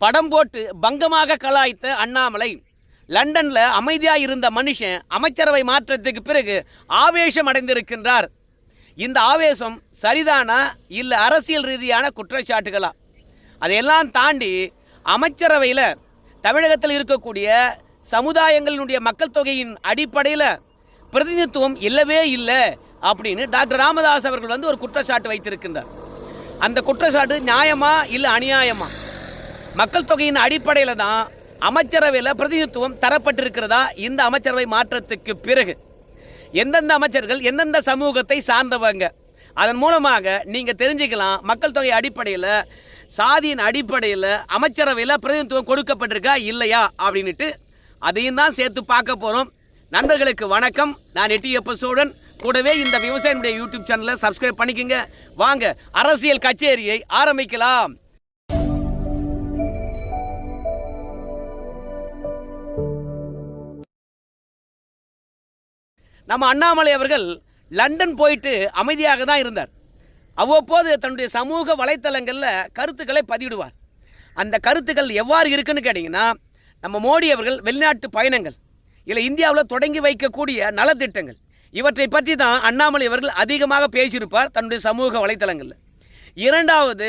படம் போட்டு பங்கமாக கலாய்த்த அண்ணாமலை லண்டனில் அமைதியாக இருந்த மனுஷன் அமைச்சரவை மாற்றத்துக்கு பிறகு ஆவேசம் அடைந்திருக்கின்றார் இந்த ஆவேசம் சரிதானா இல்லை அரசியல் ரீதியான குற்றச்சாட்டுகளா? அதையெல்லாம் தாண்டி அமைச்சரவையில் தமிழகத்தில் இருக்கக்கூடிய சமுதாயங்களினுடைய மக்கள் தொகையின் அடிப்படையில் பிரதிநிதித்துவம் இல்லவே இல்லை அப்படின்னு டாக்டர் ராமதாஸ் அவர்கள் வந்து ஒரு குற்றச்சாட்டு வைத்திருக்கின்றார். அந்த குற்றச்சாட்டு நியாயமா இல்லை அநியாயமா? மக்கள் தொகையின் அடிப்படையில் தான் அமைச்சரவையில் பிரதிநிதித்துவம் தரப்பட்டிருக்கிறதா? இந்த அமைச்சரவை மாற்றத்துக்கு பிறகு. எந்தெந்த அமைச்சர்கள் எந்தெந்த சமூகத்தை சார்ந்தவங்க? அதன் மூலமாக நீங்கள் தெரிஞ்சுக்கலாம் மக்கள் தொகை அடிப்படையில் சாதியின் அடிப்படையில் அமைச்சரவையில் பிரதிநிதித்துவம் கொடுக்கப்பட்டிருக்கா இல்லையா? அப்படின்ட்டு அதையும் தான் சேர்த்து பார்க்க போகிறோம் நண்பர்களுக்கு வணக்கம். நான் எட்டியப்ப சோழன். கூடவே இந்த விவசாயினுடைய யூடியூப் சேனலை சப்ஸ்கிரைப் பண்ணிக்கோங்க. வாங்க அரசியல் கச்சேரியை ஆரம்பிக்கலாம். நம்ம அண்ணாமலை அவர்கள் லண்டன் போயிட்டு அமைதியாக தான் இருந்தார். அவ்வப்போது தன்னுடைய சமூக வலைத்தளங்களில் கருத்துக்களை பதிவிடுவார். அந்த கருத்துக்கள் எவ்வாறு இருக்குன்னு கேட்டிங்கன்னா நம்ம மோடி அவர்கள் வெளிநாட்டு பயணங்கள் இல்லை இந்தியாவில் தொடங்கி வைக்கக்கூடிய நலத்திட்டங்கள் இவற்றை பற்றி தான் அண்ணாமலை அவர்கள் அதிகமாக பேசியிருப்பார் தன்னுடைய சமூக வலைத்தளங்களில். இரண்டாவது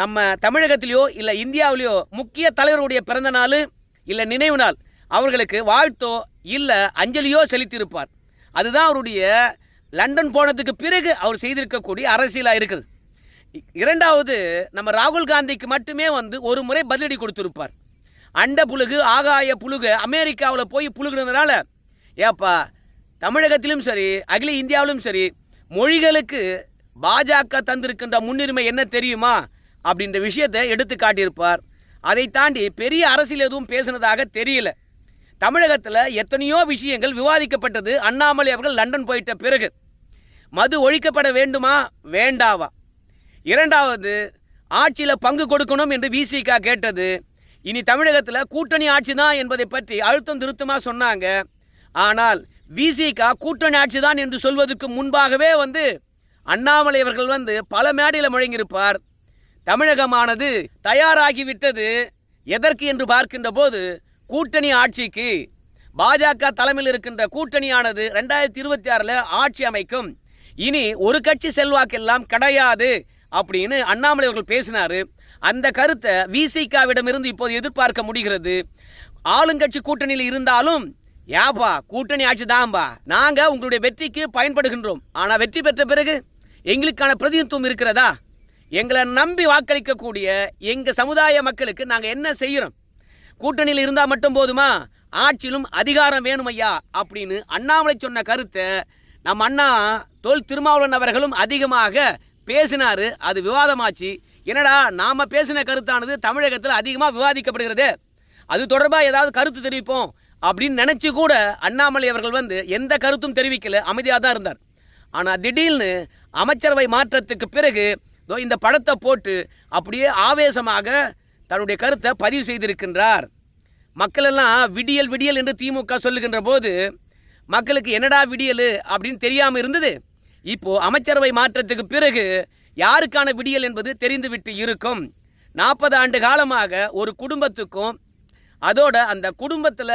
நம்ம தமிழகத்திலேயோ இல்லை இந்தியாவிலேயோ முக்கிய தலைவருடைய பிறந்த நாள் இல்லை நினைவு நாள் அவர்களுக்கு வாழ்த்தோ இல்லை அஞ்சலியோ செலுத்தியிருப்பார். அதுதான் அவருடைய லண்டன் போனதுக்கு பிறகு அவர் செய்திருக்கக்கூடிய அரசியலாக இருக்குது. இரண்டாவது நம்ம ராகுல் காந்திக்கு மட்டுமே வந்து ஒரு முறை பதிலடி கொடுத்துருப்பார். அண்ட புழுகு ஆகாய புழுகு அமெரிக்காவில் போய் புழுகுனதுனால ஏப்பா தமிழகத்திலும் சரி அகில இந்தியாவிலும் சரி மொழிகளுக்கு பாஜக தந்திருக்கின்ற முன்னுரிமை என்ன தெரியுமா? அப்படின்ற விஷயத்தை எடுத்து காட்டியிருப்பார் அதை தாண்டி பெரிய அரசியல் எதுவும் பேசினதாக தெரியல. தமிழகத்தில் எத்தனையோ விஷயங்கள் விவாதிக்கப்பட்டது. அண்ணாமலை அவர்கள் லண்டன் போயிட்ட பிறகு. மது ஒழிக்கப்பட வேண்டுமா? வேண்டாவா? இரண்டாவது ஆட்சியில் பங்கு கொடுக்கணும் என்று விசிகா கேட்டது. இனி தமிழகத்தில் கூட்டணி ஆட்சி தான் என்பதை பற்றி அழுத்தம் திருத்தமாக சொன்னாங்க. ஆனால் விசிகா கூட்டணி ஆட்சி தான் என்று சொல்வதற்கு முன்பாகவே வந்து அண்ணாமலை அவர்கள் வந்து பல மேடையில் முழங்கியிருப்பார். தமிழகமானது தயாராகிவிட்டது எதற்கு என்று பார்க்கின்ற போது கூட்டணி ஆட்சிக்கு பாஜக தலைமையில் இருக்கின்ற கூட்டணியானது ரெண்டாயிரத்தி இருபத்தி ஆறில் ஆட்சி அமைக்கும். இனி ஒரு கட்சி செல்வாக்கெல்லாம் கிடையாது அப்படின்னு அண்ணாமலை அவர்கள் பேசினார். அந்த கருத்தை விசிகாவிடமிருந்து இப்போது எதிர்பார்க்க முடிகிறது. ஆளுங்கட்சி கூட்டணியில் இருந்தாலும் ஏப்பா கூட்டணி ஆட்சி தான்பா. நாங்கள் உங்களுடைய வெற்றிக்கு பயன்படுகின்றோம். ஆனால் வெற்றி பெற்ற பிறகு எங்களுக்கான பிரதிநிதித்துவம் இருக்கிறதா? எங்களை நம்பி வாக்களிக்கக்கூடிய எங்கள் சமுதாய மக்களுக்கு நாங்கள் என்ன செய்கிறோம் கூட்டணியில் இருந்தால் மட்டும் போதுமா? ஆட்சியிலும் அதிகாரம் வேணும் ஐயா அப்படின்னு அண்ணாமலை சொன்ன கருத்தை நம்ம அண்ணா தொல் திருமாவளவன் அவர்களும் அதிகமாக பேசினார். அது விவாதமாச்சு. என்னடா நாம் பேசின கருத்தானது தமிழகத்தில் அதிகமாக விவாதிக்கப்படுகிறது. அது தொடர்பாக ஏதாவது கருத்து தெரிவிப்போம் அப்படின்னு நினச்சி கூட அண்ணாமலை அவர்கள் வந்து எந்த கருத்தும் தெரிவிக்கல. அமைதியாக தான் இருந்தார். ஆனால் திடீர்னு அமைச்சரவை மாற்றத்துக்கு பிறகு இந்த படத்தை போட்டு அப்படியே ஆவேசமாக தன்னுடைய கருத்தை பதிவு செய்திருக்கின்றார். மக்களெல்லாம் விடியல் விடியல் என்று திமுக சொல்லுகின்ற போது மக்களுக்கு என்னடா விடியல் அப்படின்னு தெரியாமல் இருந்தது. இப்போது அமைச்சரவை மாற்றத்துக்கு பிறகு யாருக்கான விடியல் என்பது தெரிந்துவிட்டு இருக்கும். நாற்பது ஆண்டு காலமாக ஒரு குடும்பத்துக்கும் அதோட அந்த குடும்பத்தில்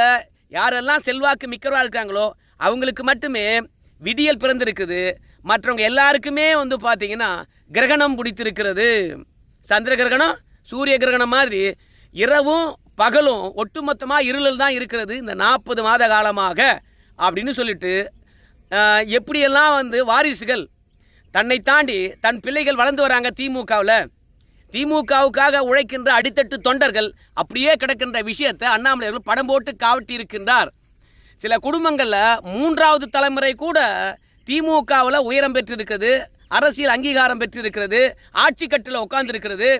யாரெல்லாம் செல்வாக்கு மிக்கவராக இருக்காங்களோ அவங்களுக்கு மட்டுமே விடியல் பிறந்திருக்குது. மற்றவங்க எல்லாருக்குமே வந்து பார்த்தீங்கன்னா கிரகணம் பிடித்திருக்கிறது. சந்திர கிரகணம் சூரிய கிரகணம் மாதிரி இரவும் பகலும் ஒட்டுமொத்தமாக இருளில் தான் இருக்கிறது இந்த நாற்பது மாத காலமாக அப்படின்னு சொல்லிட்டு எப்படியெல்லாம் வந்து வாரிசுகள் தன்னை தாண்டி தன் பிள்ளைகள் வளர்ந்து வராங்க திமுகவில் திமுகவுக்காக உழைக்கின்ற அடித்தட்டு தொண்டர்கள் அப்படியே கிடக்கின்ற விஷயத்தை அண்ணாமலை அவர்கள் படம் போட்டு காவட்டி இருக்கின்றார் சில குடும்பங்களில் மூன்றாவது தலைமுறை கூட திமுகவில் உயரம் பெற்றிருக்கிறது அரசியல் அங்கீகாரம் பெற்றிருக்கிறது ஆட்சி கட்டில் உட்கார்ந்துருக்கிறது.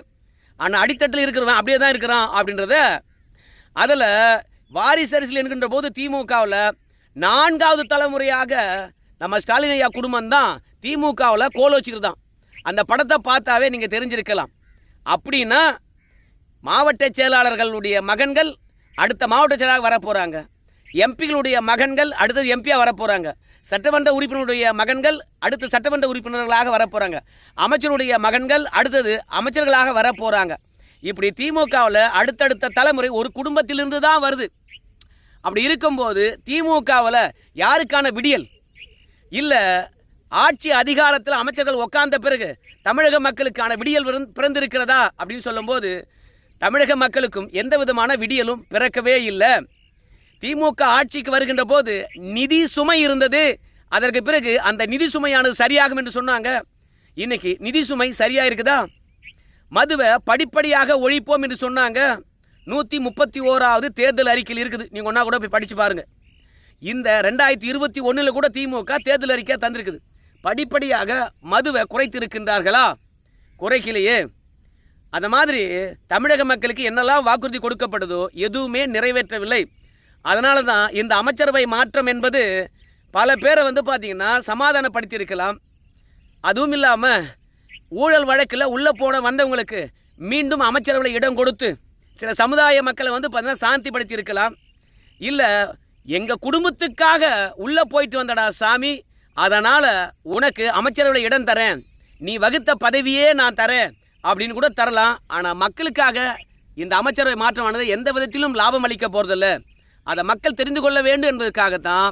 ஆனால் அடித்தட்டில் இருக்கிறவன் அப்படியே தான் இருக்கிறான் அப்படின்றத அதில் வாரிசு அரசியல் என்கின்ற போது திமுகவில் நான்காவது தலைமுறையாக நம்ம ஸ்டாலின் ஐயா குடும்பம் தான் திமுகவில் கோல் வச்சுக்கிறதான் அந்த படத்தை பார்த்தாவே நீங்கள் தெரிஞ்சிருக்கலாம். அப்படின்னா மாவட்ட செயலாளர்களுடைய மகன்கள் அடுத்த மாவட்ட செயலாளர் வர போகிறாங்க எம்பிகளுடைய மகன்கள் அடுத்தது எம்பியாக வர போகிறாங்க சட்டமன்ற உறுப்பினருடைய மகன்கள் அடுத்து சட்டமன்ற உறுப்பினர்களாக வரப்போகிறாங்க அமைச்சருடைய மகன்கள் அடுத்தது அமைச்சர்களாக வரப்போகிறாங்க இப்படி திமுகவில் அடுத்தடுத்த தலைமுறை ஒரு குடும்பத்திலிருந்து தான் வருது. அப்படி இருக்கும்போது திமுகவில் யாருக்கான விடியல்? இல்லை ஆட்சி அதிகாரத்தில் அமைச்சர்கள் உட்கார்ந்த பிறகு தமிழக மக்களுக்கான விடியல் பிறந்திருக்கிறதா அப்படின்னு சொல்லும்போது தமிழக மக்களுக்கும் எந்த விதமான விடியலும் பிறக்கவே இல்லை. திமுக ஆட்சிக்கு வருகின்ற போது நிதி சுமை இருந்தது. அதற்கு பிறகு அந்த நிதி சுமையானது சரியாகும் என்று சொன்னாங்க. இன்னைக்கு நிதி சுமை சரியா இருக்குதா? மதுவை படிப்படியாக ஒழிப்போம் என்று சொன்னாங்க. நூற்றி முப்பத்தி ஓராவது தேர்தல் அறிக்கையில் இருக்குது. நீங்கள் ஒன்றா கூட போய் படித்து பாருங்கள் இந்த ரெண்டாயிரத்தி இருபத்தி ஒன்றில் கூட திமுக தேர்தல் அறிக்கை தந்திருக்குது. படிப்படியாக மதுவை குறைத்திருக்கின்றார்களா? குறைக்கலையே. அந்த மாதிரி தமிழக மக்களுக்கு என்னெல்லாம் வாக்குறுதி கொடுக்கப்படுதோ எதுவுமே நிறைவேற்றவில்லை. அதனால தான் இந்த அமைச்சரவை மாற்றம் என்பது பல பேரை வந்து பார்த்திங்கன்னா சமாதானப்படுத்தியிருக்கலாம். அதுவும் இல்லாமல் ஊழல் வழக்கில் உள்ளே போன வந்தவங்களுக்கு மீண்டும் அமைச்சரவையில் இடம் கொடுத்து சில சமுதாய மக்களை வந்து பார்த்தீங்கன்னா சாந்திப்படுத்தி இருக்கலாம் இல்லை எங்கள் குடும்பத்துக்காக உள்ளே போயிட்டு வந்தடா சாமி அதனால் உனக்கு அமைச்சரவையில் இடம் தரேன். நீ வகுத்த பதவியே நான் தரேன். அப்படின்னு கூட தரலாம். ஆனால் மக்களுக்காக இந்த அமைச்சரவை மாற்றமானது எந்த விதத்திலும் லாபம் அளிக்க போகிறதில்ல அதை மக்கள் தெரிந்து கொள்ள வேண்டும் என்பதற்காகத்தான்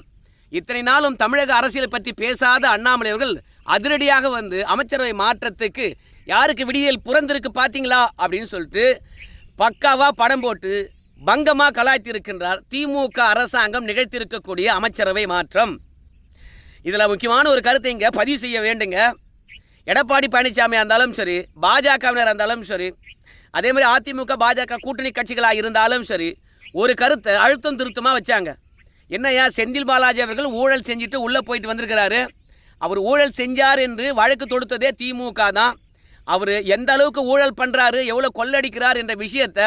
இத்தனை நாளும் தமிழக அரசியலை பற்றி பேசாத அண்ணாமலை அவர்கள் அதிரடியாக வந்து அமைச்சரவை மாற்றத்துக்கு யாருக்கு விடியல் புறந்திருக்கு பார்த்தீங்களா அப்படின்னு சொல்லிட்டு பக்காவாக படம் போட்டு பங்கமாக கலாய்த்திருக்கின்றார் திமுக அரசாங்கம் நிகழ்த்தியிருக்கக்கூடிய அமைச்சரவை மாற்றம். இதில் முக்கியமான ஒரு கருத்தை இங்கே பதிவு செய்ய வேண்டுங்க. எடப்பாடி பழனிசாமியாக இருந்தாலும் சரி பாஜகவினர் இருந்தாலும் சரி அதே மாதிரி அதிமுக பாஜக கூட்டணி கட்சிகளாக இருந்தாலும் சரி ஒரு கருத்தை அழுத்தம் திருத்தமாக வச்சாங்க. என்னையா செந்தில் பாலாஜி அவர்கள் ஊழல் செஞ்சுட்டு உள்ளே போயிட்டு வந்திருக்கிறாரு. அவர் ஊழல் செஞ்சார் என்று வழக்கு தொடுத்ததே திமுக தான். அவர் எந்த அளவுக்கு ஊழல் பண்ணுறாரு எவ்வளோ கொள்ளடிக்கிறார் என்ற விஷயத்தை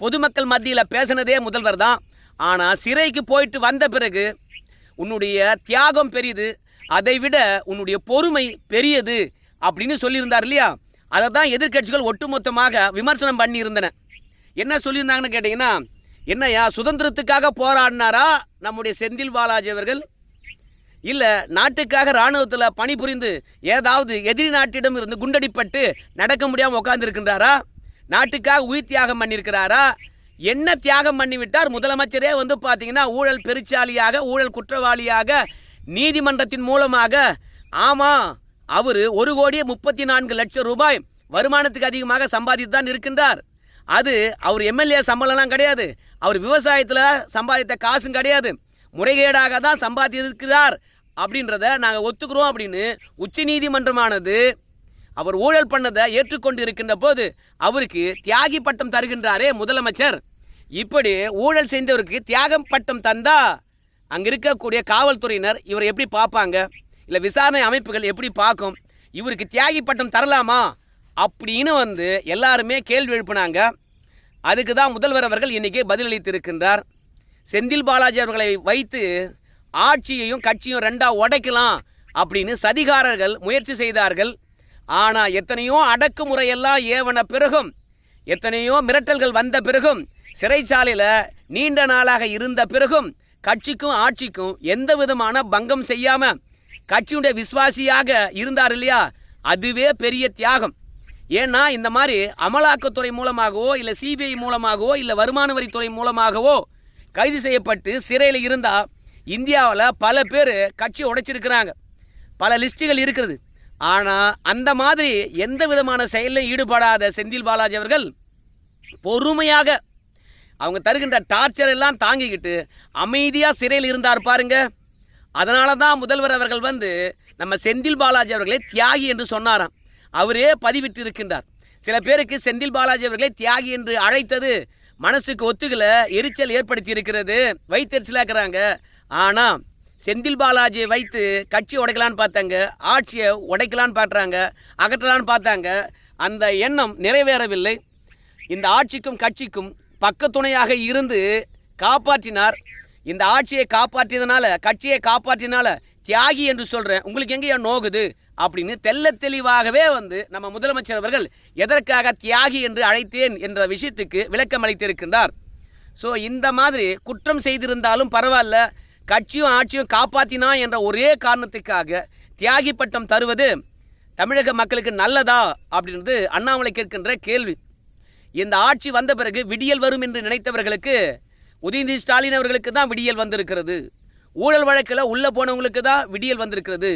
பொதுமக்கள் மத்தியில் பேசினதே முதல்வர் தான். ஆனால் சிறைக்கு போயிட்டு வந்த பிறகு உன்னுடைய தியாகம் பெரியது அதை விட உன்னுடைய பொறுமை பெரியது அப்படின்னு சொல்லியிருந்தார் இல்லையா? அதை தான் எதிர்க்கட்சிகள் ஒட்டுமொத்தமாக விமர்சனம் பண்ணியிருந்தன. என்ன சொல்லியிருந்தாங்கன்னு கேட்டிங்கன்னா என்னய்யா சுதந்திரத்துக்காக போராடினாரா? நம்முடைய செந்தில் பாலாஜி அவர்கள்? இல்லை நாட்டுக்காக இராணுவத்தில் பணிபுரிந்து ஏதாவது எதிரி நாட்டிடம் இருந்து குண்டடிப்பட்டு நடக்க முடியாமல் உட்காந்துருக்கின்றாரா நாட்டுக்காக உயிர் தியாகம் பண்ணியிருக்கிறாரா? என்ன தியாகம் பண்ணிவிட்டார்? முதலமைச்சரே வந்து பார்த்தீங்கன்னா ஊழல் பெருச்சாலியாக ஊழல் குற்றவாளியாக நீதிமன்றத்தின் மூலமாக ஆமாம் அவர் ஒரு கோடியே முப்பத்தி நான்கு லட்சம் ரூபாய் வருமானத்துக்கு அதிகமாக சம்பாதித்து தான் இருக்கின்றார். அது அவர் எம்எல்ஏ சம்பளம்லாம் கிடையாது. அவர் விவசாயத்தில் சம்பாதித்த காசும் கிடையாது. முறைகேடாக தான் சம்பாதித்திருக்கிறார் அப்படின்றத நாங்கள் ஒத்துக்கிறோம் அப்படின்னு உச்ச நீதிமன்றமானது அவர் ஊழல் பண்ணதை ஏற்றுக்கொண்டு இருக்கின்ற போது அவருக்கு தியாகி பட்டம் தருகின்றாரே முதலமைச்சர். இப்படி ஊழல் செய்தவருக்கு தியாகம் பட்டம் தந்தா அங்கே இருக்கக்கூடிய காவல்துறையினர் இவரை எப்படி பார்ப்பாங்க? இல்லை விசாரணை அமைப்புகள் எப்படி பார்க்கும்? இவருக்கு தியாகி பட்டம் தரலாமா? அப்படின்னு வந்து எல்லாருமே கேள்வி எழுப்பினாங்க. அதுக்கு தான் முதல்வர் அவர்கள் இன்றைக்கி பதிலளித்திருக்கின்றார். செந்தில் பாலாஜி அவர்களை வைத்து ஆட்சியையும் கட்சியும் ரெண்டாக உடைக்கலாம் அப்படின்னு சதிகாரர்கள் முயற்சி செய்தார்கள். ஆனால் எத்தனையோ அடக்குமுறையெல்லாம் ஏவன பிறகும் எத்தனையோ மிரட்டல்கள் வந்த பிறகும் சிறைச்சாலையில் நீண்ட நாளாக இருந்த பிறகும் கட்சிக்கும் ஆட்சிக்கும் எந்த விதமான பங்கம் செய்யாமல் கட்சியுடைய விசுவாசியாக இருந்தார் இல்லையா? அதுவே பெரிய தியாகம். ஏன்னா இந்த மாதிரி அமலாக்கத்துறை மூலமாகவோ இல்லை சிபிஐ மூலமாகவோ இல்லை வருமான வரித்துறை மூலமாகவோ கைது செய்யப்பட்டு சிறையில் இருந்தால் இந்தியாவில் பல பேர் கட்சி உடைச்சிருக்கிறாங்க. பல லிஸ்ட்டுகள் இருக்கிறது ஆனால் அந்த மாதிரி எந்த விதமான செயலில் ஈடுபடாத செந்தில் பாலாஜி அவர்கள் பொறுமையாக அவங்க தருகின்ற டார்ச்சர் எல்லாம் தாங்கிக்கிட்டு அமைதியாக சிறையில் இருந்தார் பாருங்க. அதனால தான் முதல்வர் அவர்கள் வந்து நம்ம செந்தில் பாலாஜி அவர்களை தியாகி என்று சொன்னாராம். அவரே பதிவிட்டு இருக்கின்றார் சில பேருக்கு செந்தில் பாலாஜி அவர்களை தியாகி என்று அழைத்தது மனசுக்கு ஒத்துக்கல எரிச்சல் ஏற்படுத்தி இருக்கிறது வைத்தெரிச்சலாக இருக்கிறாங்க ஆனால் செந்தில் பாலாஜியை வைத்து கட்சி உடைக்கலான்னு பார்த்தாங்க ஆட்சியை உடைக்கலான்னு பார்க்குறாங்க அகற்றலான்னு பார்த்தாங்க. அந்த எண்ணம் நிறைவேறவில்லை. இந்த ஆட்சிக்கும் கட்சிக்கும் பக்கத்துணையாக இருந்து காப்பாற்றினார். இந்த ஆட்சியை காப்பாற்றியதுனால கட்சியை காப்பாற்றினால தியாகி என்று சொல்கிறேன் உங்களுக்கு எங்கேயா நோகுது? அப்படின்னு தெல்ல தெளிவாகவே வந்து நம்ம முதலமைச்சர் அவர்கள் எதற்காக தியாகி என்று அழைத்தேன் என்ற விஷயத்துக்கு விளக்கம் அளித்திருக்கின்றார். ஸோ இந்த மாதிரி குற்றம் செய்திருந்தாலும் பரவாயில்ல கட்சியும் ஆட்சியும் காப்பாற்றினா என்ற ஒரே காரணத்துக்காக தியாகி பட்டம் தருவது தமிழக மக்களுக்கு நல்லதா அப்படின்றது அண்ணாமலை கேட்கின்ற கேள்வி. இந்த ஆட்சி வந்த பிறகு விடியல் வரும் என்று நினைத்தவர்களுக்கு உதயநிதி ஸ்டாலின் அவர்களுக்கு தான் விடியல் வந்திருக்கிறது. ஊழல் வழக்கில் உள்ளே போனவங்களுக்கு தான் விடியல் வந்திருக்கிறது.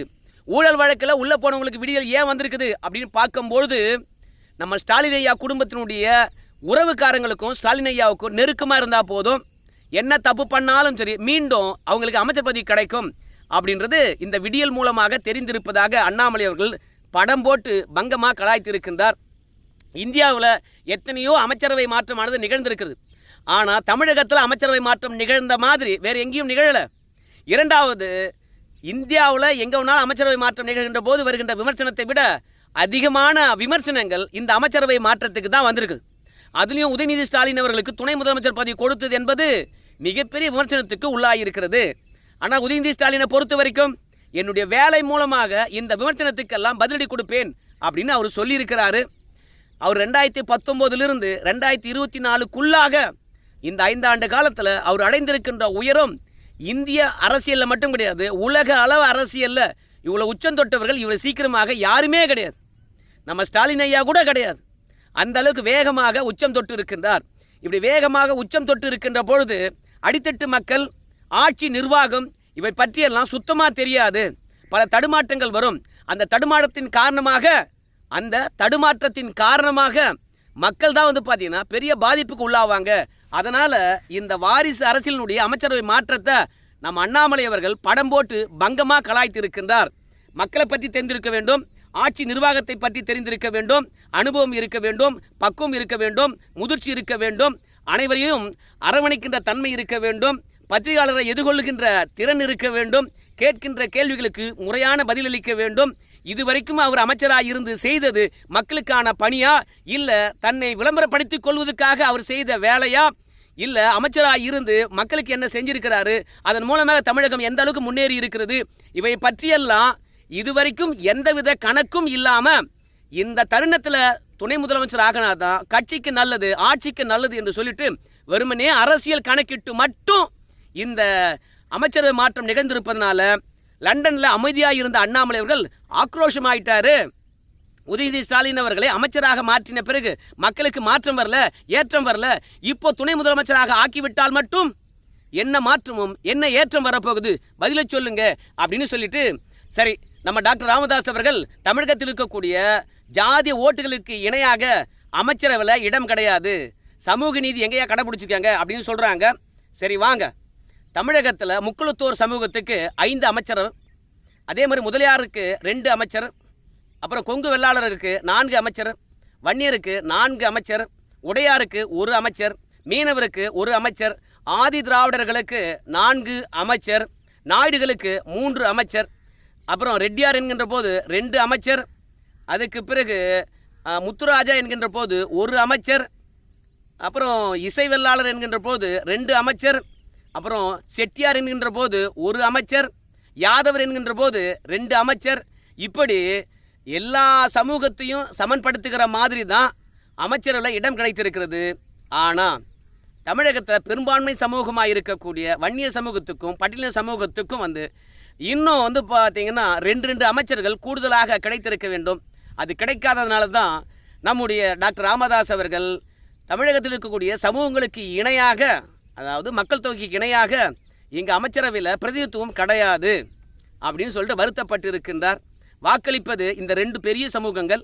ஊழல் வழக்கில் உள்ளே போனவங்களுக்கு விடியல் ஏன் வந்திருக்குது அப்படின்னு பார்க்கும்பொழுது நம்ம ஸ்டாலின் ஐயா குடும்பத்தினுடைய உறவுக்காரங்களுக்கும் ஸ்டாலின் ஐயாவுக்கும் நெருக்கமாக இருந்தால் போதும். என்ன தப்பு பண்ணாலும் சரி மீண்டும் அவங்களுக்கு அமைச்சர் பதவி கிடைக்கும் அப்படின்றது இந்த விடியல் மூலமாக தெரிந்திருப்பதாக அண்ணாமலை அவர்கள் படம் போட்டு பங்கமாக கலாய்த்திருக்கின்றார். இந்தியாவில் எத்தனையோ அமைச்சரவை மாற்றமானது நிகழ்ந்திருக்கிறது ஆனால் தமிழகத்தில் அமைச்சரவை மாற்றம் நிகழ்ந்த மாதிரி வேறு எங்கேயும் நிகழலை. இரண்டாவது இந்தியாவில் எங்கே வேணாலும் அமைச்சரவை மாற்றம் நிகழ்கின்ற போது வருகின்ற விமர்சனத்தை விட அதிகமான விமர்சனங்கள் இந்த அமைச்சரவை மாற்றத்துக்கு தான் வந்திருக்கு அதுலேயும் உதயநிதி ஸ்டாலின் அவர்களுக்கு துணை முதலமைச்சர் பதவி கொடுத்தது என்பது மிகப்பெரிய விமர்சனத்துக்கு உள்ளாகியிருக்கிறது ஆனால் உதயநிதி ஸ்டாலினை பொறுத்த வரைக்கும் என்னுடைய வேலை மூலமாக இந்த விமர்சனத்துக்கெல்லாம் பதிலடி கொடுப்பேன் அப்படின்னு அவர் சொல்லியிருக்கிறாரு. அவர் ரெண்டாயிரத்தி பத்தொம்போதிலிருந்து ரெண்டாயிரத்தி இருபத்தி நாலுக்குள்ளாக இந்த ஐந்தாண்டு காலத்தில் அவர் அடைந்திருக்கின்ற உயரம் இந்திய அரசியலில் மட்டும் கிடையாது உலக அளவு அரசியலில் இவ்வளோ உச்சம் தொட்டவர்கள் இவ்வளோ சீக்கிரமாக யாருமே கிடையாது. நம்ம ஸ்டாலின் ஐயா கூட கிடையாது. அந்த அளவுக்கு வேகமாக உச்சம் தொட்டு இருக்கின்றார். இப்படி வேகமாக உச்சம் தொட்டு இருக்கின்ற பொழுது அடித்தட்டு மக்கள் ஆட்சி நிர்வாகம் இவை பற்றியெல்லாம் சுத்தமாக தெரியாது. பல தடுமாற்றங்கள் வரும். அந்த தடுமாற்றத்தின் காரணமாக அந்த தடுமாற்றத்தின் காரணமாக மக்கள் தான் வந்து பார்த்தீங்கன்னா பெரிய பாதிப்புக்கு உள்ளாவாங்க. அதனால் இந்த வாரிசு அரசியலினுடைய அமைச்சரவை மாற்றத்தை நம் அண்ணாமலை அவர்கள் படம் போட்டு பங்கமாக கலாய்த்திருக்கின்றார். மக்களை பற்றி தெரிந்திருக்க வேண்டும் ஆட்சி நிர்வாகத்தை பற்றி தெரிந்திருக்க வேண்டும் அனுபவம் இருக்க வேண்டும் பக்குவம் இருக்க வேண்டும் முதிர்ச்சி இருக்க வேண்டும் அனைவரையும் அரவணைக்கின்ற தன்மை இருக்க வேண்டும் பத்திரிகையாளரை எதிர்கொள்ளுகின்ற திறன் இருக்க வேண்டும் கேட்கின்ற கேள்விகளுக்கு முறையான பதிலளிக்க வேண்டும் இதுவரைக்கும் அவர் அமைச்சராக இருந்து செய்தது மக்களுக்கான பணியா? இல்லை தன்னை விளம்பரப்படுத்திக் கொள்வதற்காக அவர் செய்த வேலையா? இல்லை அமைச்சராக இருந்து மக்களுக்கு என்ன செஞ்சிருக்கிறாரு? அதன் மூலமாக தமிழகம் எந்த அளவுக்கு முன்னேறி இருக்கிறது? இவை பற்றியெல்லாம் இதுவரைக்கும் எந்தவித கணக்கும் இல்லாமல் இந்த தருணத்தில் துணை முதலமைச்சர் ஆகினாதான் கட்சிக்கு நல்லது ஆட்சிக்கு நல்லது என்று சொல்லிட்டு வெறுமனே அரசியல் கணக்கிட்டு மட்டும் இந்த அமைச்சரவை மாற்றம் நிகழ்ந்திருப்பதனால லண்டனில் அமைதியாக இருந்த அண்ணாமலை அவர்கள் ஆக்ரோஷமாயிட்டாரு. உதயநிதி ஸ்டாலின் அவர்களை அமைச்சராக மாற்றின பிறகு மக்களுக்கு மாற்றம் வரல ஏற்றம் வரல இப்போ துணை முதலமைச்சராக ஆக்கிவிட்டால் மட்டும் என்ன மாற்றமும் என்ன ஏற்றம் வரப்போகுது பதிலை சொல்லுங்க அப்படின்னு சொல்லிட்டு சரி நம்ம டாக்டர் ராமதாஸ் அவர்கள் தமிழகத்தில் இருக்கக்கூடிய ஜாதிய ஓட்டுகளுக்கு இணையாக அமைச்சரவையில் இடம் கிடையாது. சமூக நீதி எங்கேயா கடைபிடிச்சிருக்காங்க அப்படின்னு சொல்கிறாங்க சரி வாங்க. தமிழகத்தில் முக்குளத்தூர் சமூகத்துக்கு ஐந்து அமைச்சர் அதே மாதிரி முதலியாருக்கு ரெண்டு அமைச்சர். அப்புறம் கொங்கு வெள்ளாளருக்கு நான்கு அமைச்சர். வன்னியருக்கு நான்கு அமைச்சர். உடையாருக்கு ஒரு அமைச்சர். மீனவருக்கு ஒரு அமைச்சர். ஆதி திராவிடர்களுக்கு நான்கு அமைச்சர். நாயுடுகளுக்கு மூன்று அமைச்சர். அப்புறம் ரெட்டியார் என்கின்ற போது ரெண்டு அமைச்சர். அதுக்கு பிறகு முத்துராஜா என்கின்ற போது ஒரு அமைச்சர். அப்புறம் இசைவெல்லாளர் என்கின்ற போது ரெண்டு அமைச்சர். அப்புறம் செட்டியார் என்கின்ற போது ஒரு அமைச்சர் யாதவர் என்கின்ற போது ரெண்டு அமைச்சர். இப்படி எல்லா சமூகத்தையும் சமன்படுத்துகிற மாதிரி தான் அமைச்சரவையில் இடம் கிடைத்திருக்கிறது. ஆனால் தமிழகத்தில் பெரும்பான்மை சமூகமாக இருக்கக்கூடிய வன்னிய சமூகத்துக்கும் பட்டியல சமூகத்துக்கும் வந்து இன்னும் வந்து பார்த்தீங்கன்னா ரெண்டு ரெண்டு அமைச்சர்கள் கூடுதலாக கிடைத்திருக்க வேண்டும். அது கிடைக்காததுனால தான் நம்முடைய டாக்டர் ராமதாஸ் அவர்கள் தமிழகத்தில் இருக்கக்கூடிய சமூகங்களுக்கு இணையாக அதாவது மக்கள் தொகைக்கு இணையாக இங்கே அமைச்சரவையில் பிரதிநிதித்துவம் கிடையாது அப்படின்னு சொல்லிட்டு வருத்தப்பட்டு இருக்கின்றார் வாக்களிப்பது இந்த ரெண்டு பெரிய சமூகங்கள்.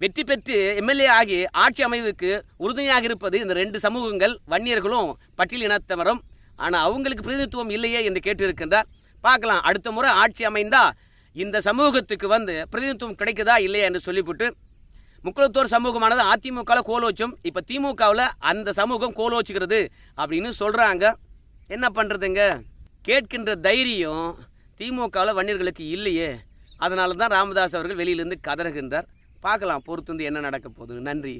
வெற்றி பெற்று எம்எல்ஏ ஆகி ஆட்சி அமைவுக்கு உறுதுணையாக இருப்பது இந்த ரெண்டு சமூகங்கள். வன்னியர்களும் பட்டியல் இனத்தவரும். ஆனால் அவங்களுக்கு பிரதிநிதித்துவம் இல்லையே என்று கேட்டிருக்கின்றார். பார்க்கலாம் அடுத்த முறை ஆட்சி அமைந்தால் இந்த சமூகத்துக்கு வந்து பிரதிநிதித்துவம் கிடைக்குதா இல்லையா என்று சொல்லிவிட்டு முக்குளத்தோர் சமூகமானது அதிமுகவில் கோலோச்சும். இப்போ திமுகவில் அந்த சமூகம் கோலோச்சுகிறது அப்படின்னு சொல்கிறாங்க என்ன பண்ணுறதுங்க கேட்கின்ற தைரியம் திமுகவில் வன்னியர்களுக்கு இல்லையே. அதனால தான் ராமதாஸ் அவர்கள் வெளியிலேருந்து கதறுகின்றார். பார்க்கலாம் பொறுத்து வந்து என்ன நடக்க போகுது நன்றி.